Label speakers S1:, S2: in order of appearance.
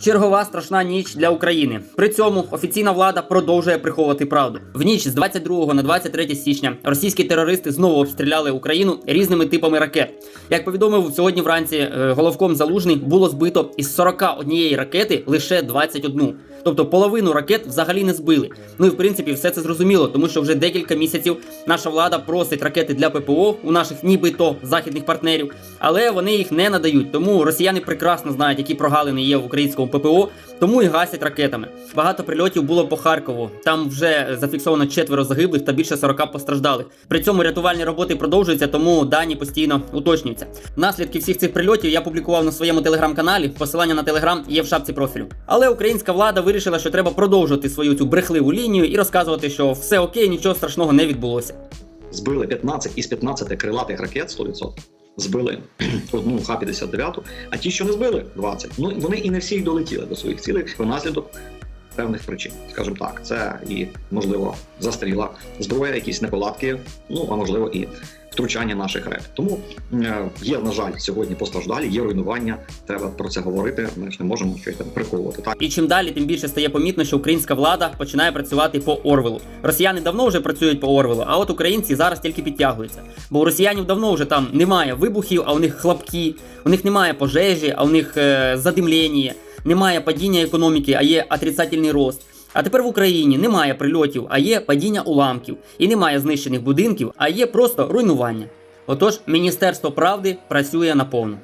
S1: Чергова страшна ніч для України. При цьому офіційна влада продовжує приховувати правду. В ніч з 22 на 23 січня російські терористи знову обстріляли Україну різними типами ракет. Як повідомив сьогодні вранці е, головком Залужний, було збито із 41 ракети лише 21. Тобто половину ракет взагалі не збили. Ну і в принципі все це зрозуміло, тому що вже декілька місяців наша влада просить ракети для ППО у наших нібито західних партнерів, але вони їх не надають. Тому росіяни прекрасно знають, які прогалини є в українському ППО, тому і гасять ракетами. Багато прильотів було по Харкову. Там вже зафіксовано четверо загиблих та більше 40 постраждалих. При цьому рятувальні роботи продовжуються, тому дані постійно уточнюються. Наслідки всіх цих прильотів я публікував на своєму телеграм-каналі. Посилання на телеграм є в шапці профілю. Але українська влада вирішила, що треба продовжувати свою цю брехливу лінію і розказувати, що все окей, нічого страшного не відбулося.
S2: збили 15 із 15 крилатих ракет 100%. Збили одну Х-59, а ті, що не збили, 20. Ну вони і не всі долетіли до своїх цілей внаслідок певних причин. Скажімо так, це і можливо застріла зброя, якісь неполадки, ну а можливо і втручання наших реп. Тому е, є, на жаль, сьогодні постраждалі, є руйнування. Треба про це говорити. Ми ж не можемо щось там приховувати. Так
S1: І чим далі, тим більше стає помітно, що українська влада починає працювати по Орвелу. Росіяни давно вже працюють по Орвелу, а от українці зараз тільки підтягуються. Бо у росіянів давно вже там немає вибухів, а у них хлопки, у них немає пожежі, а у них е, задимлення, немає падіння економіки, а є отрицательний рост. А тепер в Україні немає прильотів, а є падіння уламків, і немає знищених будинків, а є просто руйнування. Отож, Міністерство правди працює наповну.